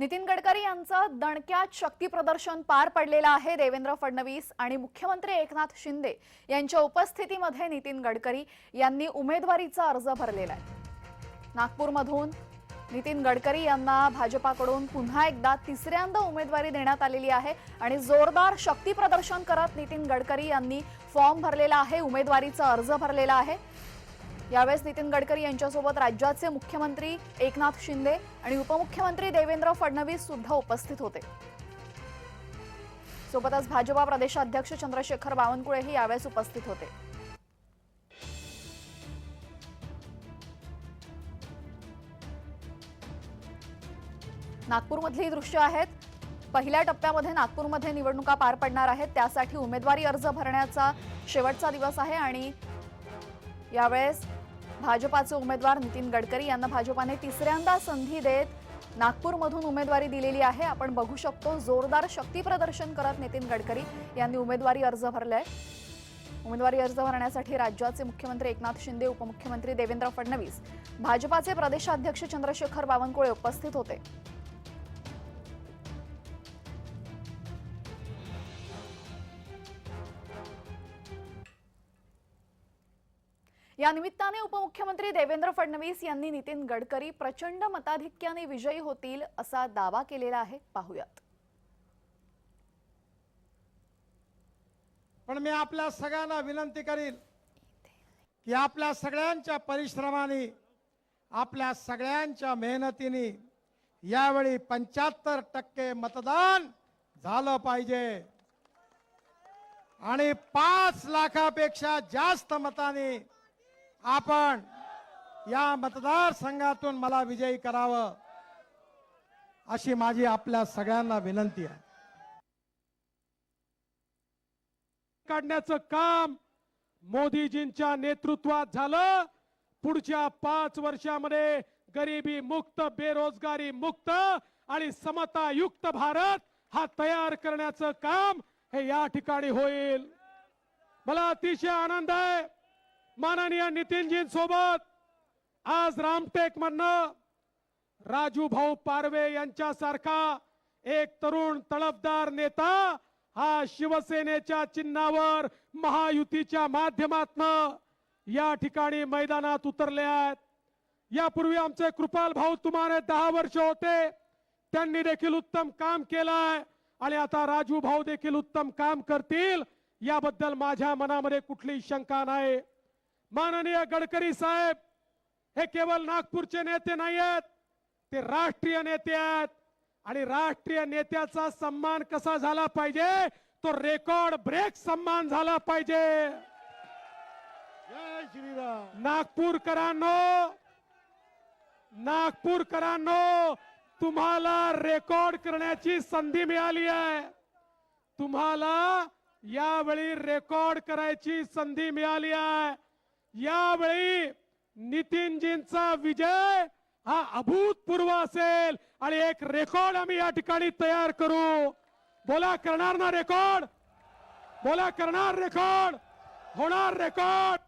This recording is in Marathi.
नितीन गडकरी यांचं दणक्यात शक्ती प्रदर्शन पार पडलेलं आहे देवेंद्र फडणवीस आणि मुख्यमंत्री एकनाथ शिंदे यांच्या उपस्थितीमध्ये नितीन गडकरी यांनी उमेदवारीचा अर्ज भरलेला आहे. नागपूरमधून नितीन गडकरी यांना भाजपाकडून पुन्हा एकदा तिसऱ्यांदा उमेदवारी देण्यात आलेली आहे आणि जोरदार शक्ती प्रदर्शन करत नितीन गडकरी यांनी फॉर्म भरलेला आहे उमेदवारीचा अर्ज भरलेला आहे. यावेळेस नितीन गडकरी यांच्यासोबत राज्याचे मुख्यमंत्री एकनाथ शिंदे आणि उपमुख्यमंत्री देवेंद्र फडणवीस सुद्धा उपस्थित होते. सोबतच भाजपा प्रदेशाध्यक्ष चंद्रशेखर बावनकुळेही यावेळेस उपस्थित होते. नागपूरमधली दृश्य आहेत. पहिल्या टप्प्यामध्ये नागपूरमध्ये निवडणुका पार पडणार आहेत. त्यासाठी उमेदवारी अर्ज भरण्याचा शेवटचा दिवस आहे आणि यावेळेस भाजपाचे उमेदवार नितीन गडकरी यांना भाजपाने तिसऱ्यांदा संधी देत नागपूरमधून उमेदवारी दिलेली आहे. आपण बघू शकतो जोरदार शक्ती प्रदर्शन करत नितीन गडकरी यांनी उमेदवारी अर्ज भरलाय. उमेदवारी अर्ज भरण्यासाठी राज्याचे मुख्यमंत्री एकनाथ शिंदे उपमुख्यमंत्री देवेंद्र फडणवीस भाजपाचे प्रदेशाध्यक्ष चंद्रशेखर बावनकुळे उपस्थित होते. या निमित्ताने उपमुख्यमंत्री देवेंद्र फडणवीस यांनी नितीन गडकरी प्रचंड मताधिक्याने विजयी होतील असा दावा केलेला आहे. पाहूयात. पण मी आपल्या सगळ्यांना विनंती करील की आपल्या सगळ्यांच्या परिश्रमाने आपल्या सगळ्यांच्या मेहनतीने यावेळी पंच्याहत्तर टक्के मतदान झालं पाहिजे. आणि पाच लाखापेक्षा जास्त मताने आपण या मतदारसंघातून मला विजयी करावं अशी माझी आपल्या सगळ्यांना विनंती आहे. काढण्याचं काम मोदीजींच्या नेतृत्वात झालं. पुढच्या पाच वर्षामध्ये गरिबी मुक्त बेरोजगारी मुक्त आणि समतायुक्त भारत हा तयार करण्याचं काम हे या ठिकाणी होईल. मला अतिशय आनंद आहे. माननीय नितीनजींसोबत आज रामटेक म्हणणं राजू भाऊ पारवे यांच्यासारखा एक तरुण तळपदार नेता हा शिवसेनेच्या चिन्हावर महायुतीच्या माध्यमातन या ठिकाणी मैदानात उतरले आहेत. यापूर्वी आमचे कृपाल भाऊ तुम्हारे दहा वर्ष होते. त्यांनी देखील उत्तम काम केलंय आणि आता राजू भाऊ देखील उत्तम काम करतील. याबद्दल माझ्या मनामध्ये कुठलीही शंका नाही. माननीय गडकरी साहेब हे केवळ नागपूरचे नेते नाही आहेत ते राष्ट्रीय नेते आहेत. आणि राष्ट्रीय नेत्याचा सन्मान कसा झाला पाहिजे? तो रेकॉर्ड ब्रेक सन्मान झाला पाहिजे. नागपूरकरांनो नागपूरकरांनो तुम्हाला रेकॉर्ड करण्याची संधी मिळाली आहे. तुम्हाला यावेळी रेकॉर्ड करायची संधी मिळाली आहे. यावेळी नितीनजींचा विजय हा अभूतपूर्व असेल. आणि एक रेकॉर्ड आम्ही या ठिकाणी तयार करू. बोला करणार ना रेकॉर्ड? बोला करणार रेकॉर्ड? होणार रेकॉर्ड?